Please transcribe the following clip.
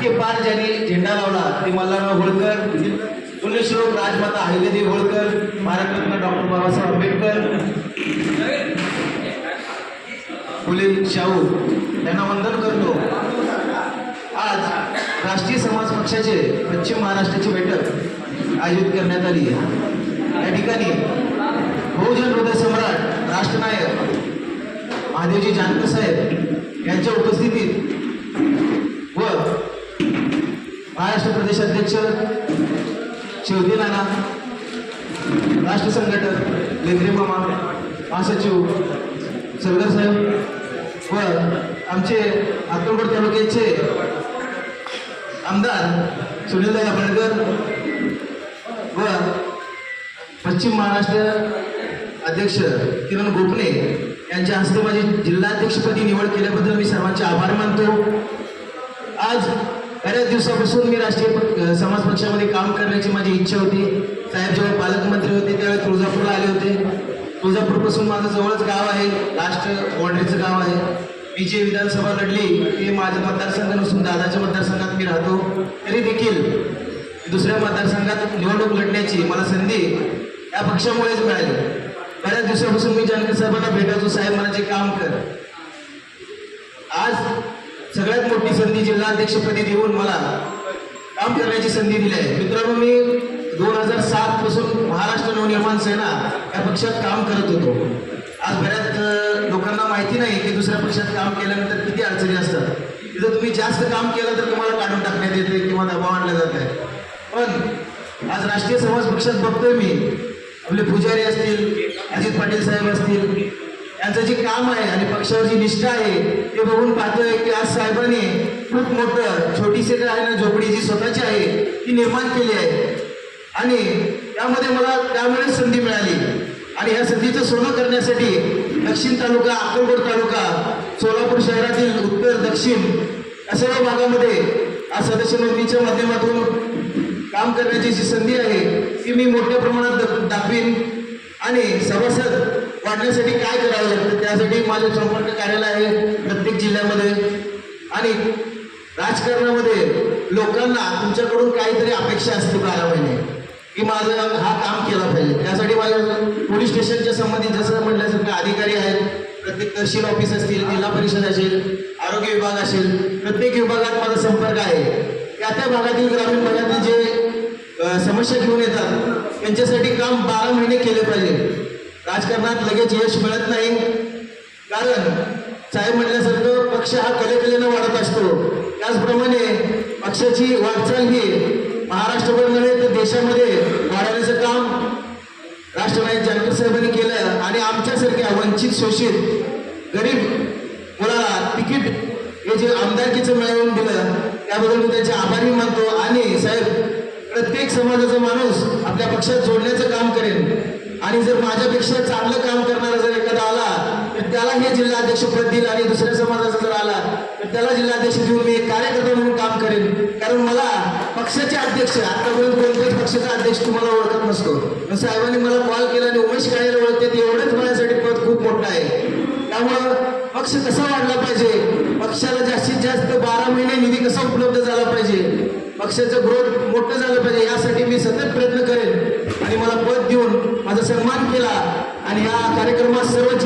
आज ज्यांनी झेंडा लावला ते मल्हारराव होळकर पुण्यश्लोक राजमाता अहिल्यादेवी होळकर भारतरत्न डॉक्टर बाबासाहेब आंबेडकर फुले शाहू यांना वंदन करतो. आज राष्ट्रीय समाज पक्षाचे पश्चिम महाराष्ट्राची बैठक आयोजित करण्यात आली. आहे या ठिकाणी बहुजन हृदय सम्राट राष्ट्रनायक महादेवजी जानकर साहेब यांच्या उपस्थितीत व प्रदेश अध्यक्ष शिवदी नाना राष्ट्र संघटक लेंद्रे मामा महासचिव सरदार साहेब व आमचे अक्कलकोट तालुक्याचे आमदार सुनीलदादा बळकर व पश्चिम महाराष्ट्र अध्यक्ष किरण गोपने यांच्या हस्ते माझी जिल्हाध्यक्षपदी निवड केल्याबद्दल मी सर्वांचे आभार मानतो. आज बऱ्याच दिवसापासून मी राष्ट्रीय समाज पक्षामध्ये काम करण्याची माझी इच्छा होती. साहेब जेव्हा पालकमंत्री होते त्यावेळी तुळजापूरला आले होते. तुळजापूरपासून माझं जवळच गाव आहे लास्ट बॉर्डरीचं गाव आहे. मी जे विधानसभा लढली ते माझ्या मतदारसंघ नसून दादाच्या मतदारसंघात मी राहतो. तरी देखील दुसऱ्या मतदारसंघात निवडणूक लढण्याची मला संधी या पक्षामुळेच मिळाली. बऱ्याच दिवसापासून मी जानकर साहेबांना भेटायचो. साहेब म्हणायचे काम कर. आज सगळ्यात मोठी संधी जिल्हाध्यक्षपदी देऊन मला काम करण्याची संधी दिली आहे. मित्रांनो मी दोन हजार सात पासून महाराष्ट्र नवनिर्माण सेना या पक्षात काम करत होतो. आज बऱ्याच लोकांना माहिती नाही की दुसऱ्या पक्षात काम केल्यानंतर किती अडचणी असतात. तिथं तुम्ही जास्त काम केलं तर तुम्हाला काढून टाकण्यात येते किंवा दबाव आणला जात आहे. पण आज राष्ट्रीय समाज पक्षात बघतोय मी. आपले पुजारी असतील अजित पाटील साहेब असतील त्यांचं जे काम आहे आणि पक्षावर जी निष्ठा आहे ते बघून पाहतोय की आज साहेबांनी खूप मोठं छोटीशी काय आहे ना झोपडी जी स्वतःची आहे ती निर्माण केली आहे. आणि त्यामध्ये मला त्यामुळेच संधी मिळाली. आणि या संधीचं सोनं करण्यासाठी दक्षिण तालुका अक्कलकोट तालुका सोलापूर शहरातील उत्तर दक्षिण या सर्व भागामध्ये आज सदस्य नोंदणीच्या माध्यमातून काम करण्याची जी संधी आहे ती मी मोठ्या प्रमाणात दाखवीन. आणि सभासद काढण्यासाठी काय करावं लागतं? त्यासाठी माझं संपर्क कार्यालय आहे प्रत्येक जिल्ह्यामध्ये. आणि राजकारणामध्ये लोकांना तुमच्याकडून काहीतरी अपेक्षा असते बारा महिने की माझं हा काम केला पाहिजे. त्यासाठी माझ्या पोलीस स्टेशनच्या संबंधित जसं म्हटल्यासारखं अधिकारी आहेत प्रत्येक तहसील ऑफिस असतील जिल्हा परिषद असेल आरोग्य विभाग असेल प्रत्येक विभागात माझा संपर्क आहे. त्या त्या भागातील ग्रामीण भागातील जे समस्या घेऊन येतात त्यांच्यासाठी काम बारा महिने केले पाहिजे. राजकारणात लगेच यश मिळत नाही. कारण साहेब म्हटल्यासारखं पक्ष हा कलेकलेनं वाढत असतो. त्याचप्रमाणे पक्षाची वाटचाल ही महाराष्ट्रभर नव्हे तर देशामध्ये वाढवण्याचं काम राष्ट्रवादी जानकर साहेबांनी केलं आणि आमच्यासारख्या वंचित शोषित गरीब मुलाला तिकीट हे जे आमदारकीचं मिळवून दिलं त्याबद्दल मी त्याचे आभारी मानतो. आणि साहेब प्रत्येक समाजाचा माणूस आपल्या पक्षात जोडण्याचं काम करेन आणि जर माझ्यापेक्षा चांगलं काम करणारा जर एखादा आला तर त्याला हे जिल्हाध्यक्ष पद देईल आणि दुसऱ्या समाजाचा जर आला तर त्याला जिल्हाध्यक्ष देऊन मी एक कार्यकर्ता म्हणून काम करेन. कारण मला पक्षाचे अध्यक्ष आतापर्यंत कोणत्याच पक्षाचा अध्यक्ष तुम्हाला ओळखत नसतो. साहेबांनी मला कॉल केला आणि उमेश काळेला ओळखते ते एवढंच माझ्यासाठी पद खूप मोठं आहे. त्यामुळं पक्ष कसा वाढला पाहिजे? पक्षाचं ग्रोथ मोठं झालं पाहिजे यासाठी मी सतत प्रयत्न करेन. आणि मला पद देऊन माझा सन्मान केला. आणि या कार्यक्रमात सर्व